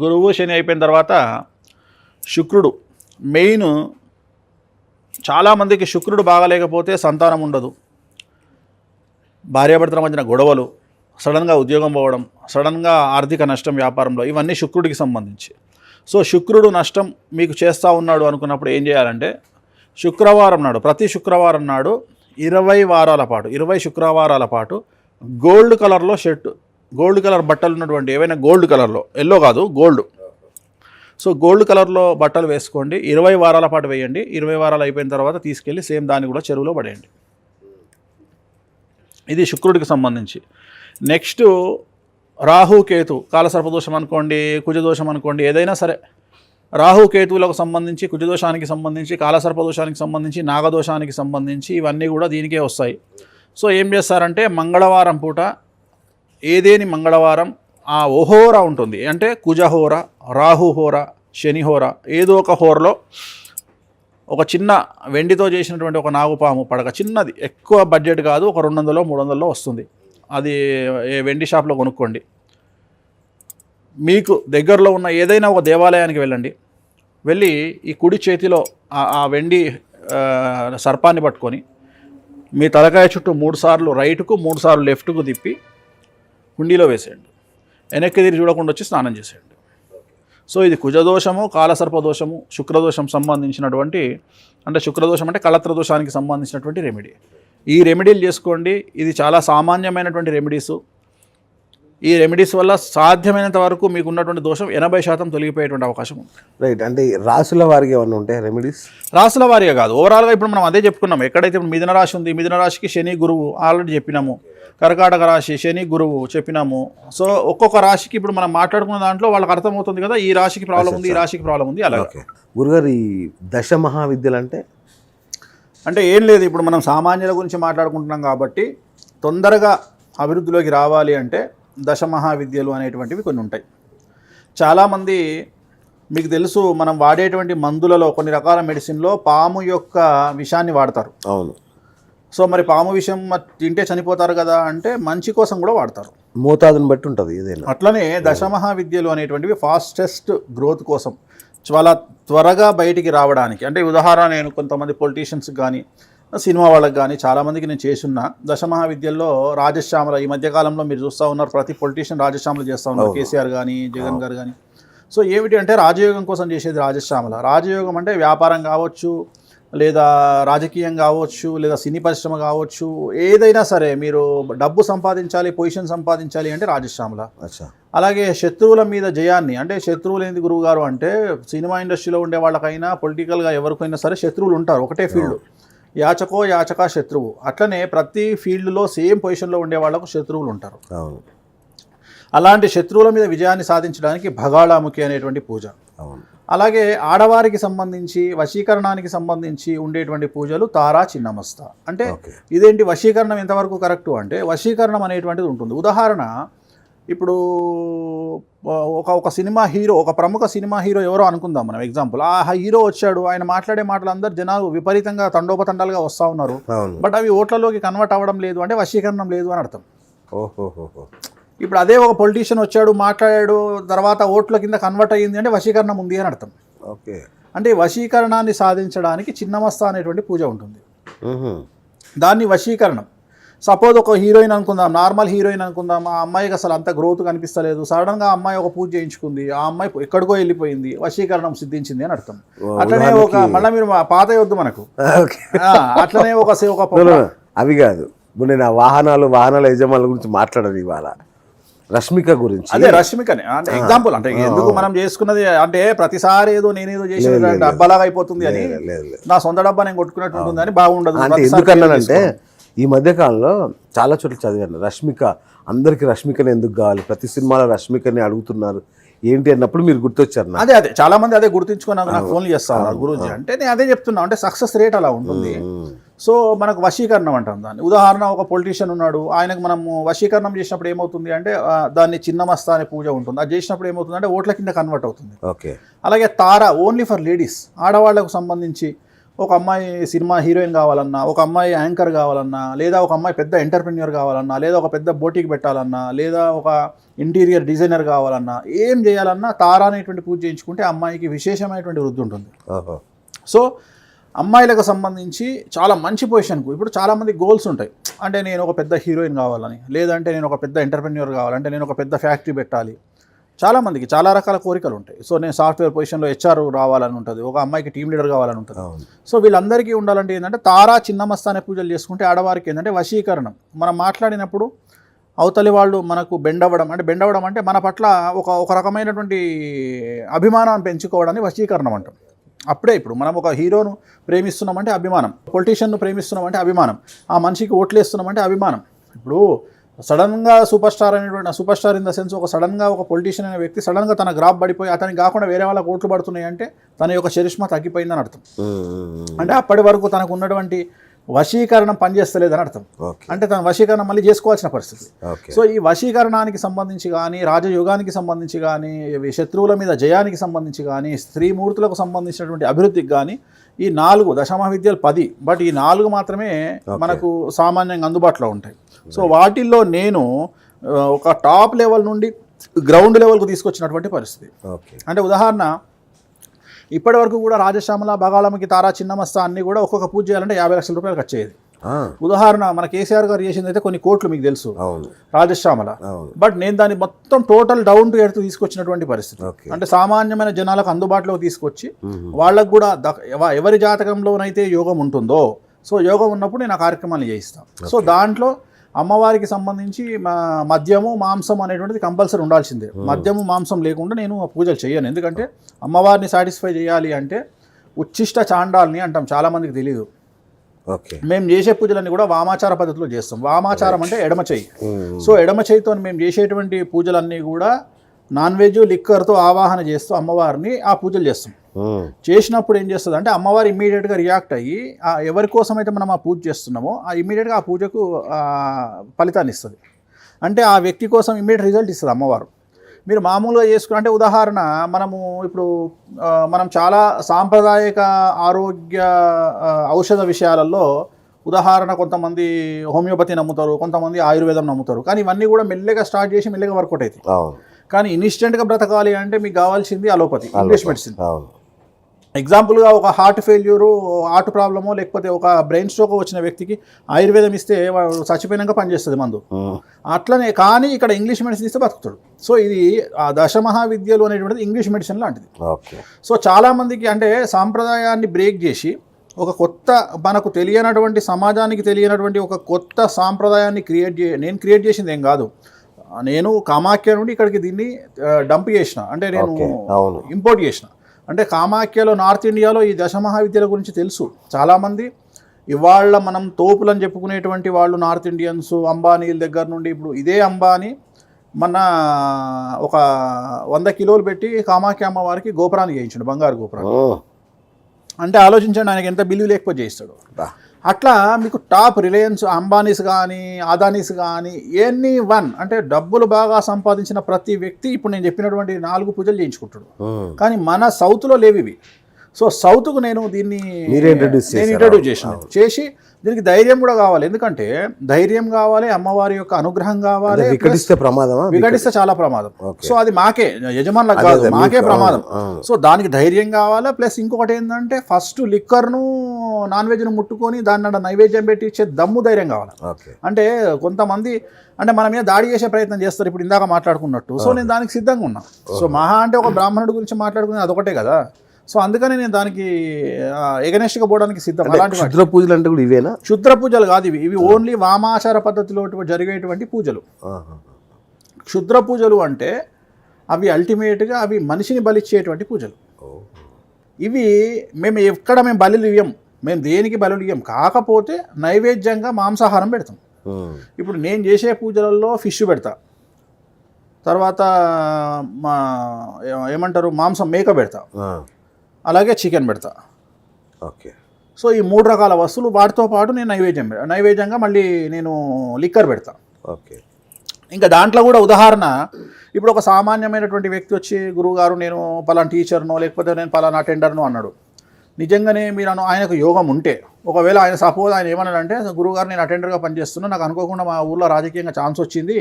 గురువు శని అయిపోయిన తర్వాత శుక్రుడు మెయిన్ చాలామందికి శుక్రుడు బాగాలేకపోతే సంతానం ఉండదు. భార్యాభర్తల మధ్యన గొడవలు సడన్గా ఉద్యోగం పోవడం సడన్గా ఆర్థిక నష్టం వ్యాపారంలో ఇవన్నీ శుక్రుడికి సంబంధించి. సో శుక్రుడు నష్టం మీకు చేస్తూ ఉన్నాడు అనుకున్నప్పుడు ఏం చేయాలంటే శుక్రవారం నాడు ప్రతి శుక్రవారం నాడు ఇరవై వారాల పాటు ఇరవై శుక్రవారాల పాటు గోల్డ్ కలర్లో షర్ట్ గోల్డ్ కలర్ బట్టలు ఉన్నటువంటి ఏవైనా గోల్డ్ కలర్లో ఎల్లో కాదు గోల్డ్. సో గోల్డ్ కలర్లో బట్టలు వేసుకోండి. ఇరవై వారాల పాటు వేయండి. ఇరవై వారాలు అయిపోయిన తర్వాత తీసుకెళ్ళి సేమ్ దాన్ని కూడా చెరువులో పడేయండి. ఇది శుక్రుడికి సంబంధించి. నెక్స్ట్ రాహు కేతు కాలసర్పదోషం అనుకోండి కుజదోషం అనుకోండి ఏదైనా సరే. రాహు కేతువులకు సంబంధించి కుజదోషానికి సంబంధించి కాలసర్పదోషానికి సంబంధించి నాగదోషానికి సంబంధించి ఇవన్నీ కూడా దీనికే వస్తాయి. సో ఏం చేస్తారంటే మంగళవారం పూట ఏదేని మంగళవారం ఆ ఓహోర ఉంటుంది. అంటే కుజహోర రాహుహోర శనిహోర ఏదో ఒక హోరలో ఒక చిన్న వెండితో చేసినటువంటి ఒక నాగుపాము పడక చిన్నది ఎక్కువ బడ్జెట్ కాదు ఒక రెండు వందలో మూడు వందల్లో వస్తుంది. అది ఏ వెండి షాప్లో కొనుక్కోండి. మీకు దగ్గరలో ఉన్న ఏదైనా ఒక దేవాలయానికి వెళ్ళండి. వెళ్ళి ఈ కుడి చేతిలో ఆ- వెండి సర్పాన్ని పట్టుకొని మీ తలకాయ చుట్టూ మూడు సార్లు రైట్కు మూడు సార్లు లెఫ్ట్కు తిప్పి కుండీలో వేసేయండి. వెనక్కి తిరిగి చూడకుండా వచ్చి స్నానం చేసేయండి. సో ఇది కుజదోషము కాలసర్పదోషము శుక్రదోషం సంబంధించినటువంటి అంటే శుక్రదోషం అంటే కళత్ర దోషానికి సంబంధించినటువంటి రెమెడీ ఈ రెమెడీలు చేసుకోండి. ఇది చాలా సామాన్యమైనటువంటి రెమెడీసు ఈ రెమెడీస్ వల్ల సాధ్యమైనంత వరకు మీకు ఉన్నటువంటి దోషం ఎనభై శాతం తొలగిపోయేటువంటి అవకాశం ఉంది. రైట్ అంటే ఈ రాసుల వారికి ఏమన్నా ఉంటాయి రెమెడీస్ రాసుల వారిగా కాదు. ఓవరాల్గా ఇప్పుడు మనం అదే చెప్పుకున్నాం. ఎక్కడైతే ఇప్పుడు మిథున రాశి ఉంది మిథున రాశికి శని గురువు ఆల్రెడీ చెప్పినాము. కర్కాటక రాశి శని గురువు చెప్పినాము. సో ఒక్కొక్క రాశికి ఇప్పుడు మనం మాట్లాడుకున్న దాంట్లో వాళ్ళకి అర్థమవుతుంది కదా ఈ రాశికి ప్రాబ్లం ఉంది ఈ రాశికి ప్రాబ్లం ఉంది అలాగే. గురుగారు ఈ దశ మహావిద్యలు అంటే? అంటే ఏం లేదు. ఇప్పుడు మనం సామాన్యుల గురించి మాట్లాడుకుంటున్నాం కాబట్టి తొందరగా అభివృద్ధిలోకి రావాలి అంటే దశ మహావిద్యలు అనేటువంటివి కొన్ని ఉంటాయి. చాలామంది మీకు తెలుసు మనం వాడేటువంటి మందులలో కొన్ని రకాల మెడిసిన్లో పాము యొక్క విషాన్ని వాడతారు. అవును. సో మరి పాము విషం మ- తింటే చనిపోతారు కదా అంటే మంచి కోసం కూడా వాడతారు. మోతాదుని బట్టి ఉంటుంది ఏదైనా. అట్లనే దశమహా విద్యలు అనేటువంటివి ఫాస్టెస్ట్ గ్రోత్ కోసం చాలా త్వరగా బయటికి రావడానికి అంటే ఉదాహరణ నేను కొంతమంది పొలిటీషియన్స్ కానీ సినిమా వాళ్ళకి కానీ చాలామందికి నేను చేసున్నా. దశమహా విద్యల్లో రాజశ్యామల ఈ మధ్యకాలంలో మీరు చూస్తూ ఉన్నారు ప్రతి పొలిటీషియన్ రాజశ్యామలు చేస్తూ ఉన్నారు. కేసీఆర్ కానీ జగన్ గారు కానీ సో ఏమిటి అంటే రాజయోగం కోసం చేసేది రాజశ్యామల. రాజయోగం అంటే వ్యాపారం కావచ్చు లేదా రాజకీయం కావచ్చు లేదా సినీ పరిశ్రమ కావచ్చు ఏదైనా సరే మీరు డబ్బు సంపాదించాలి పొజిషన్ సంపాదించాలి అంటే రాజశ్యామల. అచ్చా. అలాగే శత్రువుల మీద జయాన్ని అంటే శత్రువులు ఏంది గురువు గారు అంటే సినిమా ఇండస్ట్రీలో ఉండే వాళ్ళకైనా పొలిటికల్గా ఎవరికైనా సరే శత్రువులు ఉంటారు ఒకటే ఫీల్డ్. యాచకో యాచక శత్రువు. అట్లనే ప్రతి ఫీల్డ్లో సేమ్ పొజిషన్లో ఉండే వాళ్ళకు శత్రువులు ఉంటారు. అవును. అలాంటి శత్రువుల మీద విజయాన్ని సాధించడానికి భగాళాముఖి అనేటువంటి పూజ. అవును. అలాగే ఆడవారికి సంబంధించి వశీకరణానికి సంబంధించి ఉండేటువంటి పూజలు తారా చిన్నమస్త. అంటే ఇదేంటి? వశీకరణం ఎంతవరకు కరెక్టు? అంటే వశీకరణం అనేటువంటిది ఉంటుంది. ఉదాహరణ ఇప్పుడు ఒక ఒక సినిమా హీరో ఒక ప్రముఖ సినిమా హీరో ఎవరో అనుకుందాం మనం ఎగ్జాంపుల్. ఆ హీరో వచ్చాడు ఆయన మాట్లాడే మాటలు అందరు జనాలు విపరీతంగా తండోపతండాలుగా వస్తూ ఉన్నారు. బట్ అవి ఓట్లలోకి కన్వర్ట్ అవ్వడం లేదు అంటే వశీకరణం లేదు అని అర్థం. ఇప్పుడు అదే ఒక పొలిటీషియన్ వచ్చాడు మాట్లాడాడు తర్వాత ఓట్ల కింద కన్వర్ట్ అయ్యింది అంటే వశీకరణం ఉంది అని అర్థం. ఓకే. అంటే వశీకరణాన్ని సాధించడానికి చిన్నమస్త అనేటువంటి పూజ ఉంటుంది. దాన్ని వశీకరణం. సపోజ్ ఒక హీరోయిన్ అనుకుందాం నార్మల్ హీరోయిన్ అనుకుందాం ఆ అమ్మాయికి అసలు అంత గ్రోత్ కనిపిస్తలేదు. సడన్గా ఆ అమ్మాయి ఒక పూజ చేయించుకుంది ఆ అమ్మాయి ఎక్కడికో వెళ్ళిపోయింది వశీకరణం సిద్ధించింది అని అర్థం. అట్లనే ఒక మళ్ళీ మీరు పాత వద్దు మనకు. అట్లనే ఒక ఒక. అవి కాదు. ఇప్పుడు నేను ఆ వాహనాలు వాహనాల యజమానుల గురించి మాట్లాడదు ఇవాళ. రష్మిక గురించి. అదే రష్మికనే. అంటే ఎగ్జాంపుల్ అంటే ఎందుకు మనం చేసుకున్నది? అంటే ప్రతిసారి ఏదో నేనేదో చేసిన డబ్బాలాగా అయిపోతుంది అని. నా సొంత డబ్బా నేను కొట్టుకున్నట్టు ఉంటుంది అని బాగుండదు. ఎందుకన్నానంటే ఈ మధ్య కాలంలో చాలా చోట్ల చదివాను. రష్మిక అందరికి రష్మికని ఎందుకు కావాలి? ప్రతి సినిమాలో రష్మికని అడుగుతున్నారు. ఏంటి అన్నప్పుడు మీరు గుర్తొచ్చారు అదే అదే. చాలా మంది అదే గుర్తించుకొని నాకు ఫోన్లు చేస్తా ఉన్నారు గురూజీ అంటే నేను అదే చెప్తున్నా. అంటే సక్సెస్ రేట్ అలా ఉంటుంది. సో మనకు వశీకరణం అంటాం దాన్ని. ఉదాహరణ ఒక పొలిటీషియన్ ఉన్నాడు. ఆయనకు మనము వశీకరణం చేసినప్పుడు ఏమవుతుంది అంటే దాన్ని చిన్నమస్తా అనే పూజ ఉంటుంది. అది చేసినప్పుడు ఏమవుతుంది అంటే ఓట్ల కింద కన్వర్ట్ అవుతుంది. ఓకే. అలాగే తార ఓన్లీ ఫర్ లేడీస్ ఆడవాళ్ళకు సంబంధించి ఒక అమ్మాయి సినిమా హీరోయిన్ కావాలన్నా ఒక అమ్మాయి యాంకర్ కావాలన్నా లేదా ఒక అమ్మాయి పెద్ద ఎంటర్ప్రెన్యూర్ కావాలన్నా లేదా ఒక పెద్ద బోటికి పెట్టాలన్నా లేదా ఒక ఇంటీరియర్ డిజైనర్ కావాలన్నా ఏం చేయాలన్నా తారా అనేటువంటి పూజ చేయించుకుంటే అమ్మాయికి విశేషమైనటువంటి వృద్ధి ఉంటుంది. సో అమ్మాయిలకు సంబంధించి చాలా మంచి పొజిషన్కు ఇప్పుడు చాలామంది గోల్స్ ఉంటాయి. అంటే నేను ఒక పెద్ద హీరోయిన్ కావాలని లేదంటే నేను ఒక పెద్ద ఎంటర్ప్రెన్యూర్ కావాలంటే నేను ఒక పెద్ద ఫ్యాక్టరీ పెట్టాలి. చాలామందికి చాలా రకాల కోరికలు ఉంటాయి. సో నేను సాఫ్ట్వేర్ పొజిషన్లో హెచ్ఆర్ రావాలని ఉంటుంది. ఒక అమ్మాయికి టీమ్ లీడర్ కావాలని ఉంటుంది. సో వీళ్ళందరికీ ఉండాలంటే ఏంటంటే తారా చిన్నమస్త అనే పూజలు చేసుకుంటే ఆడవారికి ఏంటంటే వశీకరణం. మనం మాట్లాడినప్పుడు అవతలి వాళ్ళు మనకు బెండవడం అంటే బెండవడం అంటే మన పట్ల ఒక ఒక రకమైనటువంటి అభిమానాన్ని పెంచుకోవడాన్ని వశీకరణం అంటాం. అప్పుడే ఇప్పుడు మనం ఒక హీరోను ప్రేమిస్తున్నామంటే అభిమానం. పొలిటీషియన్ను ప్రేమిస్తున్నామంటే అభిమానం. ఆ మనిషికి ఓట్లేస్తున్నామంటే అభిమానం. ఇప్పుడు సడన్గా సూపర్ స్టార్ అనేటువంటి super star in the sense ఒక సడన్గా ఒక పొలిటీషియన్ అనే వ్యక్తి సడన్గా తన గ్రాఫ్ పడిపోయి అతనికి కాకుండా వేరే వాళ్ళకి ఓట్లు పడుతున్నాయి అంటే తన యొక్క చరిష్మా తగ్గిపోయిందని అర్థం. అంటే అప్పటి వరకు తనకు ఉన్నటువంటి వశీకరణం పనిచేస్తలేదని అర్థం. అంటే తన వశీకరణం మళ్ళీ చేసుకోవాల్సిన పరిస్థితి. సో ఈ వశీకరణానికి సంబంధించి కానీ రాజయోగానికి సంబంధించి కానీ శత్రువుల మీద జయానికి సంబంధించి కానీ స్త్రీమూర్తులకు సంబంధించినటువంటి అభివృద్ధికి కానీ ఈ నాలుగు దశమ విద్యలు పది బట్ ఈ నాలుగు మాత్రమే మనకు సామాన్యంగా అందుబాటులో ఉంటాయి. సో వాటిల్లో నేను ఒక టాప్ లెవెల్ నుండి గ్రౌండ్ లెవెల్కు తీసుకొచ్చినటువంటి పరిస్థితి. ఓకే. అంటే ఉదాహరణ ఇప్పటి వరకు కూడా రాజశ్యామల బగాళమ్మకి తారా చిన్నమస్త అన్ని కూడా ఒక్కొక్క పూజ చేయాలంటే యాభై లక్షల రూపాయలు ఖర్చు అయ్యేది. ఉదాహరణ మన కేసీఆర్ గారు చేసింది అయితే కొన్ని కోట్లు మీకు తెలుసు. రాజశ్యామల. బట్ నేను దాన్ని మొత్తం టోటల్ డౌన్ టు ఎర్త్ తీసుకొచ్చినటువంటి పరిస్థితి. అంటే సామాన్యమైన జనాలకు అందుబాటులోకి తీసుకొచ్చి. వాళ్ళకు కూడా ఎవరి జాతకంలోనైతే యోగం ఉంటుందో సో యోగం ఉన్నప్పుడు నేను ఆ కార్యక్రమాన్ని చేయిస్తాను సో దాంట్లో అమ్మవారికి సంబంధించి మా మద్యము మాంసం అనేటువంటిది కంపల్సరీ ఉండాల్సిందే. మద్యము మాంసం లేకుండా నేను ఆ పూజలు చేయను ఎందుకంటే అమ్మవారిని సాటిస్ఫై చేయాలి అంటే ఉచ్చిష్ట చాండాల్ని అంటాం చాలామందికి తెలియదు ఓకే. మేము చేసే పూజలన్నీ కూడా వామాచార పద్ధతిలో చేస్తాం. వామాచారం అంటే ఎడమ ఉమ్, సో ఎడమ చేతితో మేము చేసేటువంటి పూజలన్నీ కూడా నాన్ వెజ్ లిక్కర్తో ఆవాహన చేస్తూ అమ్మవారిని ఆ పూజలు చేస్తాం. చేసినప్పుడు ఏం చేస్తుంది అంటే అమ్మవారు ఇమ్మీడియట్గా రియాక్ట్ అయ్యి ఎవరి కోసం అయితే మనం ఆ పూజ చేస్తున్నామో ఆ ఇమ్మీడియట్గా ఆ పూజకు ఫలితాన్ని ఇస్తుంది. అంటే ఆ వ్యక్తి కోసం ఇమ్మీడియట్ రిజల్ట్ ఇస్తుంది అమ్మవారు. మీరు మామూలుగా చేసుకుని అంటే ఉదాహరణ మనము ఇప్పుడు మనం చాలా సాంప్రదాయక ఆరోగ్య ఔషధ విషయాలలో ఉదాహరణ కొంతమంది హోమియోపతి నమ్ముతారు కొంతమంది ఆయుర్వేదం నమ్ముతారు. కానీ ఇవన్నీ కూడా మెల్లగా స్టార్ట్ చేసి మెల్లగా వర్కౌట్ అవుతాయి. అవును. కానీ ఇన్స్టెంట్గా బ్రతకాలి అంటే మీకు కావాల్సింది అలోపతి ఇంగ్లీష్ మెడిసిన్. ఎగ్జాంపుల్గా ఒక హార్ట్ ఫెయిల్యూరు హార్ట్ ప్రాబ్లమో లేకపోతే ఒక బ్రెయిన్ స్ట్రోక్ వచ్చిన వ్యక్తికి ఆయుర్వేదం ఇస్తే చచ్చిపోయినాక పనిచేస్తుంది మందు. అట్లనే కానీ ఇక్కడ ఇంగ్లీష్ మెడిసిన్ ఇస్తే బతుకుతాడు. సో ఇది ఆ దశమహావిద్యలు అనేటువంటిది ఇంగ్లీష్ మెడిసిన్ లాంటిది. సో చాలామందికి అంటే సాంప్రదాయాన్ని బ్రేక్ చేసి ఒక కొత్త మనకు తెలియనటువంటి సమాజానికి తెలియనటువంటి ఒక కొత్త సాంప్రదాయాన్ని క్రియేట్ చే నేను క్రియేట్ చేసింది ఏం కాదు. నేను కామాఖ్య నుండి ఇక్కడికి దీన్ని డంప్ చేసిన. అంటే నేను ఇంపోర్ట్ చేసిన. అంటే కామాఖ్యలో నార్త్ ఇండియాలో ఈ దశమహావిద్యల గురించి తెలుసు. చాలామంది ఇవాళ మనం తోపులని చెప్పుకునేటువంటి వాళ్ళు నార్త్ ఇండియన్స్ అంబానీల దగ్గర నుండి ఇప్పుడు ఇదే అంబానీ మన ఒక వంద కిలోలు పెట్టి కామాఖ్య అమ్మవారికి గోపురాన్ని చేయించాడు బంగారు గోపురాన్ని. అంటే ఆలోచించండి ఆయనకి ఎంత బిల్లు లేకపోతే చేయిస్తాడు. అట్లా మీకు టాప్ రిలయన్స్ అంబానీస్ కానీ అదానీస్ కానీ ఎనీ వన్ అంటే డబ్బులు బాగా సంపాదించిన ప్రతి వ్యక్తి ఇప్పుడు నేను చెప్పినటువంటి నాలుగు పూజలు చేయించుకుంటాడు కానీ మన సౌత్లో లేవు ఇవి సో సౌత్కు నేను దీన్ని నేను? ఇంట్రడ్యూస్ చేసిన చేసి దీనికి ధైర్యం కూడా కావాలి. ఎందుకంటే ధైర్యం కావాలి అమ్మవారి యొక్క అనుగ్రహం కావాలి వికటిస్తే ప్రమాదమా? వికటిస్తే చాలా ప్రమాదం. సో అది మాకే యజమానులకు కాదు మాకే ప్రమాదం. సో దానికి ధైర్యం కావాలా ప్లస్ ఇంకొకటి ఏంటంటే ఫస్ట్ లిక్కర్ను నాన్ వెజ్ను ముట్టుకొని దాన్ని నైవేద్యం పెట్టి ఇచ్చే దమ్ము ధైర్యం కావాలి. అంటే కొంతమంది అంటే మన మీద దాడి చేసే ప్రయత్నం చేస్తారు ఇప్పుడు ఇందాక మాట్లాడుకున్నట్టు. సో నేను దానికి సిద్ధంగా ఉన్నా. సో మహా అంటే ఒక బ్రాహ్మణుడి గురించి మాట్లాడుకునేది అదొకటే కదా. సో అందుకని నేను దానికి ఎగనెస్ట్గా పోవడానికి సిద్ధం. అలాంటి. క్షుద్ర పూజలు అంటే కూడా ఇవేనా? క్షుద్ర పూజలు కాదు ఇవి. ఇవి ఓన్లీ వామాచార పద్ధతిలో జరిగేటువంటి పూజలు. క్షుద్ర పూజలు అంటే అవి అల్టిమేట్గా అవి మనిషిని బలిచ్చేటువంటి పూజలు. ఇవి మేము ఎక్కడ మేము బలులు ఇవ్వం మేము దేనికి బలులు ఇవ్వం కాకపోతే నైవేద్యంగా మాంసాహారం పెడతాం. ఇప్పుడు నేను చేసే పూజలలో ఫిష్ పెడతా. తర్వాత మా ఏమంటారు మాంసం మేక పెడతా. అలాగే చికెన్ పెడతా. ఓకే. సో ఈ మూడు రకాల వస్తువులు వాటితో పాటు నేను నైవేద్యం నైవేద్యంగా మళ్ళీ నేను లిక్కర్ పెడతా. ఓకే. ఇంకా దాంట్లో కూడా ఉదాహరణ ఇప్పుడు ఒక సామాన్యమైనటువంటి వ్యక్తి వచ్చి గురువుగారు నేను పలానా టీచర్నో లేకపోతే నేను పలానా అటెండర్నో అన్నాడు. నిజంగానే మీరు ఆయనకు యోగం ఉంటే ఒకవేళ ఆయన సపోజ్ ఆయన ఏమన్నాడంటే గురువుగారు నేను అటెండర్గా పనిచేస్తున్నా నాకు అనుకోకుండా మా ఊళ్ళో రాజకీయంగా ఛాన్స్ వచ్చింది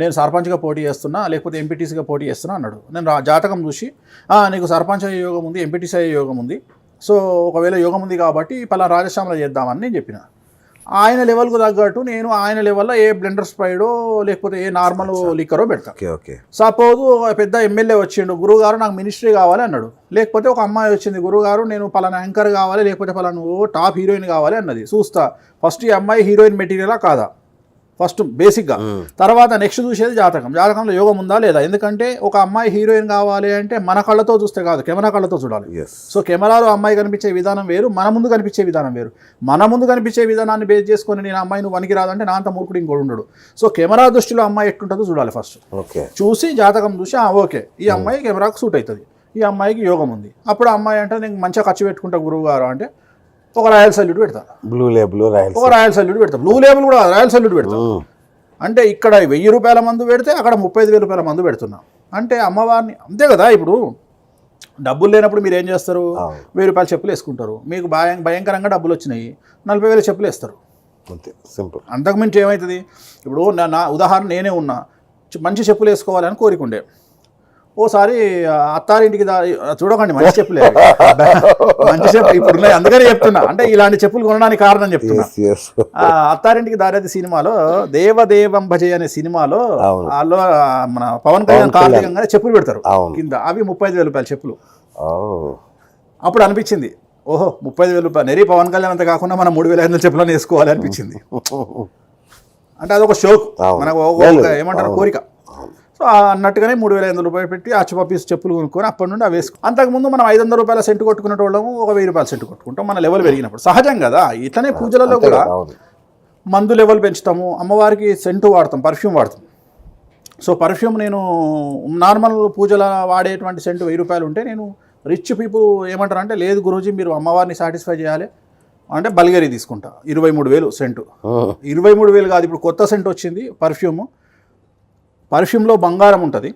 నేను సర్పంచ్గా పోటీ చేస్తున్నా లేకపోతే ఎంపీటీసీగా పోటీ చేస్తున్నా అన్నాడు. నేను జాతకం చూసి నీకు సర్పంచ్ అయ్యే యోగం ఉంది ఎంపీటీసీ అయ్యే యోగం ఉంది. సో ఒకవేళ యోగం ఉంది కాబట్టి పలా రాజశ్యామలో చేద్దామని నేను చెప్పిన. ఆయన లెవెల్కు తగ్గట్టు నేను ఆయన లెవెల్లో ఏ బ్లెండర్ స్ప్రైడో లేకపోతే ఏ నార్మల్ లిక్కరో పెడతాను ఓకే ఓకే. సపోజ్ ఒక పెద్ద ఎమ్మెల్యే వచ్చిండు గురువుగారు నాకు మినిస్ట్రీ కావాలి అన్నాడు. లేకపోతే ఒక అమ్మాయి వచ్చింది గురువుగారు నేను పలానా యాంకర్ కావాలి లేకపోతే పలానా టాప్ హీరోయిన్ కావాలి అన్నది. చూస్తా. ఫస్ట్ ఈ అమ్మాయి హీరోయిన్ మెటీరియలా కాదా? ఫస్ట్ బేసిక్గా. తర్వాత నెక్స్ట్ చూసేది జాతకం. జాతకంలో యోగం ఉందా లేదా? ఎందుకంటే ఒక అమ్మాయి హీరోయిన్ కావాలి అంటే మన కళ్ళతో చూస్తే కాదు కెమెరా కళ్ళతో చూడాలి. సో కెమెరాలో అమ్మాయి కనిపించే విధానం వేరు మన ముందు కనిపించే విధానం వేరు. మన ముందు కనిపించే విధానాన్ని బేస్ చేసుకొని నేను అమ్మాయి నువ్వు వనికి రాదంటే నా అంత మూర్ఖుడు ఇంకోడు ఉండడు. సో కెమెరా దృష్టిలో అమ్మాయి ఎట్టుంటుందో చూడాలి ఫస్ట్. ఓకే. చూసి జాతకం చూసి ఓకే ఈ అమ్మాయి కెమెరాకు సూట్ అవుతుంది. ఈ అమ్మాయికి యోగం ఉంది. అప్పుడు అమ్మాయి అంటే నేను మంచిగా ఖర్చు పెట్టుకుంటా గురువు గారు అంటే ఒక రాయల్ సల్యూట్ పెడతా. బ్లూ లేబుల్ రాయల్స్ ఒక రాయల్ సల్యూట్ పెడతా. బ్లూ లేబుల్ కూడా రాయల్ సల్యూట్ పెడతా. అంటే ఇక్కడ వెయ్యి రూపాయల మందు పెడితే అక్కడ ముప్పై ఐదు వేల రూపాయల మందు పెడుతున్నాం. అంటే అమ్మవారిని అంతే కదా ఇప్పుడు? డబ్బులు లేనప్పుడు మీరు ఏం చేస్తారు. వెయ్యి రూపాయల చెప్పులు వేసుకుంటారు. మీకు భయం భయంకరంగా డబ్బులు వచ్చినాయి. నలభై వేల చెప్పులు వేస్తారు. అంతే సింపుల్ అంతకుమించి ఏమవుతుంది ఇప్పుడు నా ఉదాహరణ నేనే ఉన్నా. మంచి చెప్పులు వేసుకోవాలని కోరికుండే ఓసారి అత్తారింటికి దా చూడకండి మంచి చెప్పులే. మంచి చెప్పు ఇప్పుడు అందుకనే చెప్తున్నా. అంటే ఇలాంటి చెప్పులు కొనడానికి కారణం చెప్తున్నా. అత్తారింటికి దారేది సినిమాలో దేవదేవం భజయ్ అనే సినిమాలో. వాళ్ళు మన పవన్ కళ్యాణ్ కార్తీకంగానే చెప్పులు పెడతారు. కింద అవి ముప్పై ఐదు వేల రూపాయల చెప్పులు. అప్పుడు అనిపించింది ఓహో ముప్పై ఐదు వేల రూపాయలు. నెరీ పవన్ కళ్యాణ్ అంత కాకుండా మనం మూడు వేల ఐదు వందల చెప్పులను వేసుకోవాలి అనిపించింది. అంటే అదొక షోక్. మనకు ఏమంటారు? కోరిక. సో ఆ అన్నట్టుగానే మూడు వేల ఐదు వందల రూపాయలు పెట్టి అచ్చుప పీస్ చెప్పులు కొనుక్కొని అప్పటి నుండి అవి వేసుకు అంతకుముందు మనం ఐదు వందల రూపాయల సెంటు కొట్టుకునే వాళ్ళము ఒక వెయ్యి రూపాయల సెంటు కొట్టుకుంటాం. మన లెవెల్ పెరిగినప్పుడు. సహజం కదా. ఇట్లనే పూజలలో కూడా మందు లెవెల్ పెంచుతాము అమ్మవారికి సెంటు వాడతాం పర్ఫ్యూమ్ వాడతాం. సో పర్ఫ్యూమ్ నేను నార్మల్ పూజల వాడేటువంటి సెంటు వెయ్యి రూపాయలు ఉంటే నేను రిచ్ పీపుల్ ఏమంటారు అంటే లేదు గురూజీ మీరు అమ్మవారిని సాటిస్ఫై చేయాలి. అంటే బల్గరీ తీసుకుంటా. ఇరవై మూడు వేలు సెంటు. ఇరవై మూడు వేలు కాదు ఇప్పుడు కొత్త సెంట్ వచ్చింది పర్ఫ్యూమ్. పర్ఫ్యూమ్లో బంగారం ఉంటుంది.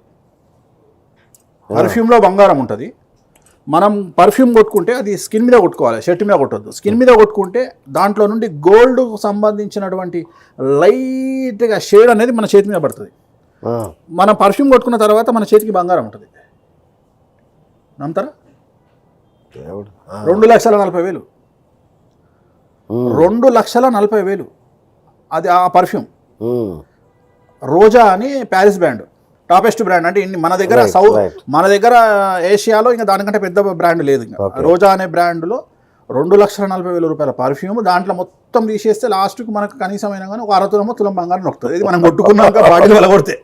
పర్ఫ్యూమ్లో బంగారం ఉంటుంది. మనం పర్ఫ్యూమ్ కొట్టుకుంటే అది స్కిన్ మీద కొట్టుకోవాలి షర్ట్ మీద కొట్టొద్దు. స్కిన్ మీద కొట్టుకుంటే దాంట్లో నుండి గోల్డ్ సంబంధించినటువంటి లైట్గా షేడ్ అనేది మన చేతి మీద పడుతుంది. మనం పర్ఫ్యూమ్ కొట్టుకున్న తర్వాత మన చేతికి బంగారం ఉంటుంది. నమ్ముతారా? రెండు లక్షల నలభై వేలు. రెండు లక్షల నలభై వేలు. అది ఆ పర్ఫ్యూమ్ రోజా అని ప్యారిస్ బ్రాండ్ టాపెస్ట్ బ్రాండ్. అంటే ఇన్ని మన దగ్గర సౌత్. మన దగ్గర ఏషియాలో ఇంకా దానికంటే పెద్ద బ్రాండ్ లేదు ఇంకా. రోజా అనే బ్రాండ్లో రెండు లక్షల నలభై వేల రూపాయల పర్ఫ్యూమ్ దాంట్లో మొత్తం తీసేస్తే లాస్ట్కి మనకు కనీసం అయినా కానీ ఒక అర తులమో తులం బంగారం నొక్కుతుంది. ఇది మనం కొట్టుకున్నాక బాడీలు వలగొడితే.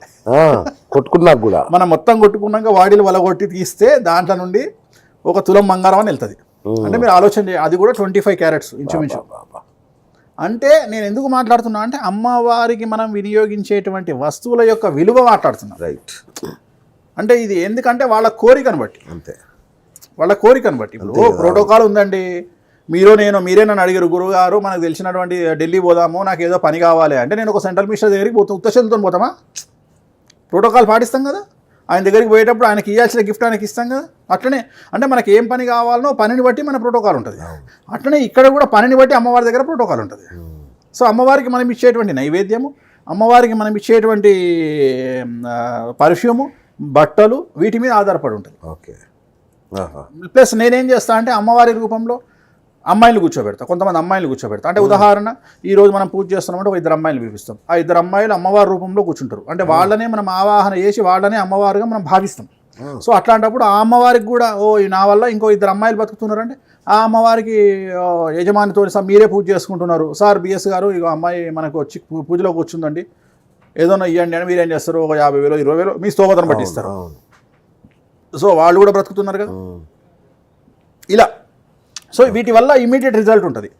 కొట్టుకున్నాక కూడా. మనం మొత్తం కొట్టుకున్నాక బాడీలు వలగొట్టి తీస్తే దాంట్లో నుండి ఒక తులం బంగారం అని వెళ్తుంది. అంటే మీరు ఆలోచన అది కూడా ట్వంటీ ఫైవ్ క్యారెట్స్ ఇంచుమించు. అంటే నేను ఎందుకు మాట్లాడుతున్నా అంటే అమ్మవారికి మనం వినియోగించేటువంటి వస్తువుల యొక్క విలువ మాట్లాడుతున్నా. రైట్ అంటే ఇది ఎందుకంటే వాళ్ళ కోరికను బట్టి. అంతే. వాళ్ళ కోరికను బట్టి. ఇప్పుడు ప్రోటోకాల్ ఉందండి. మీరు నేను మీరే నన్ను అడిగారు. గురువుగారు మనకు తెలిసినటువంటి ఢిల్లీ పోదాము నాకు ఏదో పని కావాలి అంటే నేను ఒక సెంట్రల్ మినిస్టర్ దగ్గరికి పోతా ఉత్తశంతో పోతామా? ప్రోటోకాల్ పాటిస్తాం కదా? ఆయన దగ్గరికి పోయేటప్పుడు ఆయనకి ఇవ్వాల్సిన గిఫ్ట్ ఆయనకి ఇస్తాం కదా. అట్లనే అంటే మనకి ఏం పని కావాలనో పనిని బట్టి మన ప్రోటోకాల్ ఉంటుంది. అట్లనే ఇక్కడ కూడా పనిని బట్టి అమ్మవారి దగ్గర ప్రోటోకాల్ ఉంటుంది. సో అమ్మవారికి మనం ఇచ్చేటువంటి నైవేద్యము అమ్మవారికి మనం ఇచ్చేటువంటి పర్ఫ్యూము బట్టలు వీటి మీద ఆధారపడి ఉంటుంది. ఓకే. ప్లస్ నేనేం చేస్తా అంటే అమ్మవారి రూపంలో అమ్మాయిలు కూర్చోబెడతా కొంతమంది అమ్మాయిలు కూర్చోబెడతా. అంటే ఉదాహరణ ఈ రోజు మనం పూజ చేస్తున్నామంటే ఒక ఇద్దరు అమ్మాయిలు పిలుస్తాం ఆ ఇద్దరు అమ్మాయిలు అమ్మవారి రూపంలో కూర్చుంటారు. అంటే వాళ్ళనే మనం ఆవాహన చేసి వాళ్ళనే అమ్మవారుగా మనం భావిస్తాం. సో అట్లాంటప్పుడు ఆ అమ్మవారికి కూడా ఓ ఈ నా వల్ల ఇంకో ఇద్దరు అమ్మాయిలు బతుకుతున్నారంటే ఆ అమ్మవారికి యజమానితో సార్ మీరే పూజ చేసుకుంటున్నారు. సార్ బిఎస్ గారు ఇక అమ్మాయి మనకు వచ్చి పూజలో కూర్చుందండి. ఏదోనో ఇవ్వండి అని మీరేం చేస్తారు? ఒక యాభై వేలు ఇరవై వేలు మీ స్తోమతను పట్టిస్తారు సో వాళ్ళు కూడా బ్రతుకుతున్నారు కదా ఇలా. సో వీటి వల్ల ఇమీడియట్ రిజల్ట్ ఉంటుంది.